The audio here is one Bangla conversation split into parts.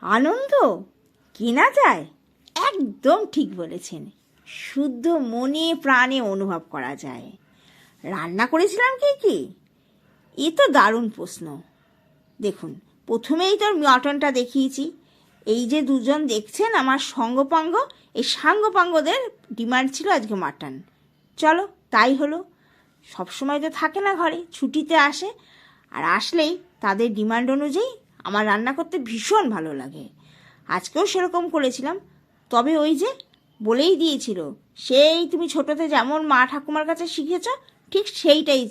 আনন্দ? কেনা যায়? একদম ঠিক বলেছেন। শুদ্ধ মনে প্রাণে অনুভব করা যায়। রান্না করেছিলাম কি কি? এ তো দারুণ প্রশ্ন। দেখুন, প্রথমেই তোর মটনটা দেখিয়েছি। এই যে দুজন দেখছেন আমার সঙ্গপাঙ্গ, এই সাঙ্গপাঙ্গদের ডিমান্ড ছিল আজকে মাটন। চলো, তাই হলো। সবসময় তো থাকে না ঘরে, ছুটিতে আসে। আর আসলেই তাদের ডিমান্ড অনুযায়ী আমার রান্না করতে ভীষণ ভালো লাগে। আজকেও সেরকম করেছিলাম। তবে ওই যে বলেই দিয়েছিল, সেই তুমি ছোটতে যেমন মা ঠাকুমার কাছে শিখেছ, ঠিক সেইটাই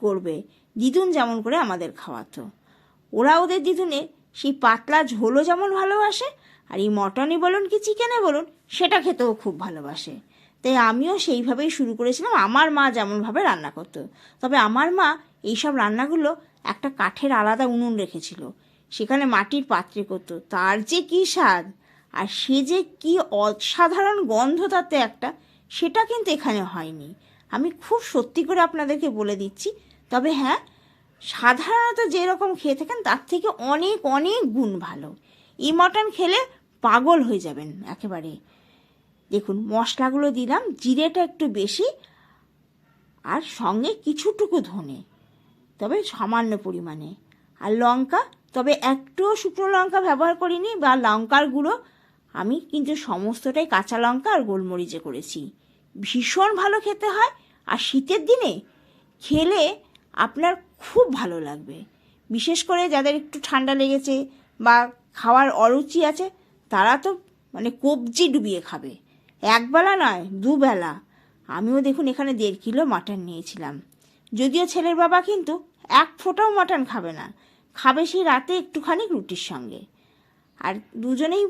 করবে। দিদুন যেমন করে আমাদের খাওয়াতো। ওরা ওদের দিদুনে সেই পাতলা ঝোলও যেমন ভালোবাসে, আর এই মটনই বলুন কি চিকেনে বলুন, সেটা খেতেও খুব ভালোবাসে। তাই আমিও সেইভাবেই শুরু করেছিলাম, আমার মা যেমনভাবে রান্না করতো। তবে আমার মা এইসব রান্নাগুলো একটা কাঠের আলাদা উনুন রেখেছিল। সেখানে মাটির পাত্রে করতো। তার যে কী স্বাদ আর সে যে কি অসাধারণ গন্ধ তাতে একটা, সেটা কিন্তু এখানে হয়নি। আমি খুব সত্যি করে আপনাদেরকে বলে দিচ্ছি, তবে হ্যাঁ সাধারণত যেরকম খেয়ে থাকেন, তার থেকে অনেক অনেক গুণ ভালো। এই মটন খেলে পাগল হয়ে যাবেন একেবারে। দেখুন, মশলাগুলো দিলাম, জিরেটা একটু বেশি আর সঙ্গে কিছুটুকু ধনে, তবে সামান্য পরিমাণে। আর লঙ্কা তবে একটুও শুকনো লঙ্কা ব্যবহার করিনি বা লঙ্কার গুঁড়ো। আমি কিন্তু সমস্তটাই কাঁচা লঙ্কা আর গোলমরিচে করেছি। ভীষণ ভালো খেতে হয় আর শীতের দিনে খেলে আপনার খুব ভালো লাগবে। বিশেষ করে যাদের একটু ঠান্ডা লেগেছে বা খাওয়ার অরুচি আছে, তারা তো মানে কবজি ডুবিয়ে খাবে। একবেলা নয়, দুবেলা। আমিও দেখুন এখানে দেড় কিলো মাটন নিয়েছিলাম। যদিও ছেলের বাবা কিন্তু এক ফোঁটাও মাটন খাবে না। খাবে সেই রাতে একটুখানি রুটির সঙ্গে। আর দুজনেই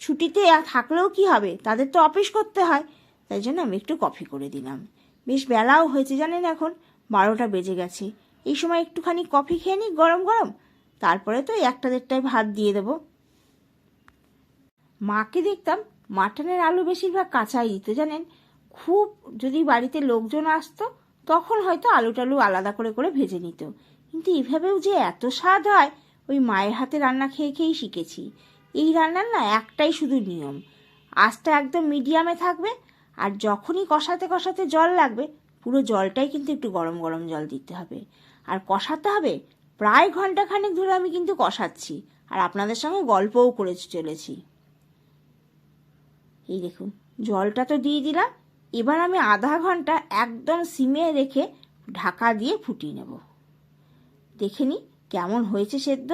ছুটিতে থাকলেও কি হবে? তাদের তো অফিস করতে হয়। তাই জন্য আমি একটু কফি করে দিলাম। বেশ বেলাও হয়েছে জানেন এখন, বারোটা বেজে গেছে। এই সময় একটুখানি কফি খেয়ে নিই গরম গরম। তারপরে তো একটা দেড়টায় ভাত দিয়ে দেবো। মাকে দেখতাম মাটনের আলু বেশিরভাগ কাঁচাই দিত, জানেন? খুব যদি বাড়িতে লোকজন আসতো, তখন হয়তো আলু টালু আলাদা করে করে ভেজে নিত। কিন্তু এভাবেও যে এত স্বাদ হয়, ওই মায়ের হাতে রান্না খেয়ে খেয়েই শিখেছি। এই রান্নার না একটাই শুধু নিয়ম। আঁচটা একদম মিডিয়ামে থাকবে আর যখনই কষাতে কষাতে জল লাগবে, পুরো জলটাই কিন্তু একটু গরম গরম জল দিতে হবে। আর কষাতে হবে, প্রায় ঘণ্টা খানেক ধরে আমি কিন্তু কষাচ্ছি আর আপনাদের সঙ্গে গল্পও করে চলেছি। এই দেখুন, জলটা তো দিয়ে দিলাম, এবার আমি আধা ঘণ্টা একদম সিমে রেখে ঢাকা দিয়ে ফুটিয়ে নেব। দেখে নি, কেমন হয়েছে সেদ্ধ?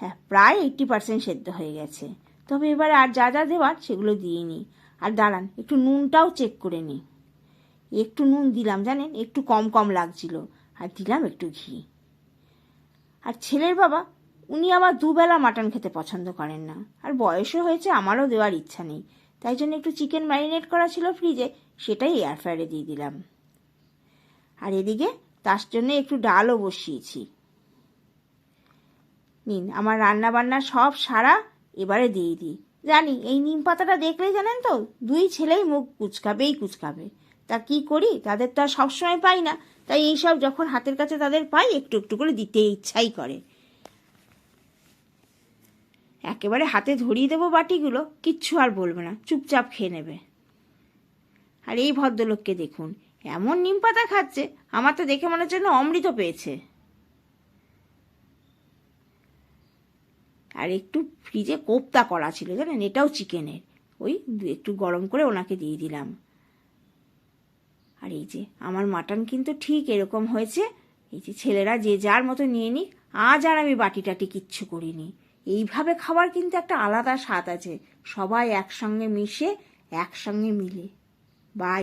হ্যাঁ প্রায় এইট্টি পার্সেন্ট সেদ্ধ হয়ে গেছে। তবে এবার আর যা যা দেওয়ার সেগুলো দিয়ে নিই আর দাঁড়ান, একটু নুনটাও চেক করে নিই একটু নুন দিলাম, জানেন, একটু কম কম লাগছিল। আর দিলাম একটু ঘি। আর ছেলের বাবা, উনি আবার দুবেলা মাটন খেতে পছন্দ করেন না। আর বয়সও হয়েছে, আমারও দেওয়ার ইচ্ছা নেই। তাই জন্য একটু চিকেন ম্যারিনেট করা ছিল ফ্রিজে সেটাই এয়ার ফ্রায়ারে দিয়ে দিলাম। আর এদিকে তার জন্য একটু ডালও বসিয়েছি। নিন, আমার রান্না বান্না সব সারা, এবারে দিয়ে দিই। জানি, এই নিম পাতাটা দেখলেই জানেন তো, দুই ছেলেই মুখ কুচকাবেই কুচকাবে। তা কি করি? তাদের তো আর সবসময় পাই না। তাই এইসব যখন হাতের কাছে তাদের পাই, একটু একটু করে দিতে ইচ্ছাই করে। একেবারে হাতে ধরিয়ে দেবো বাটিগুলো, কিচ্ছু আর বলবে না, চুপচাপ খেয়ে নেবে। আর এই ভদ্রলোককে দেখুন এমন নিম পাতা খাচ্ছে, আমার তো দেখে মনে হচ্ছে যেন অমৃত পেয়েছে। আর একটু ফ্রিজে কোপ্তা করা ছিল, জানেন, এটাও চিকেনের। ওই একটু গরম করে ওনাকে দিয়ে দিলাম। আর এই যে, আমার মাটন কিন্তু ঠিক এরকম হয়েছে। এই যে, ছেলেরা যে যার মতো নিয়ে নিক, আজ আর আমি বাটি টাটি কিচ্ছু করিনি। এইভাবে খাবার কিন্তু একটা আলাদা স্বাদ আছে। সবাই একসঙ্গে মিশে, একসঙ্গে মিলে। বাই।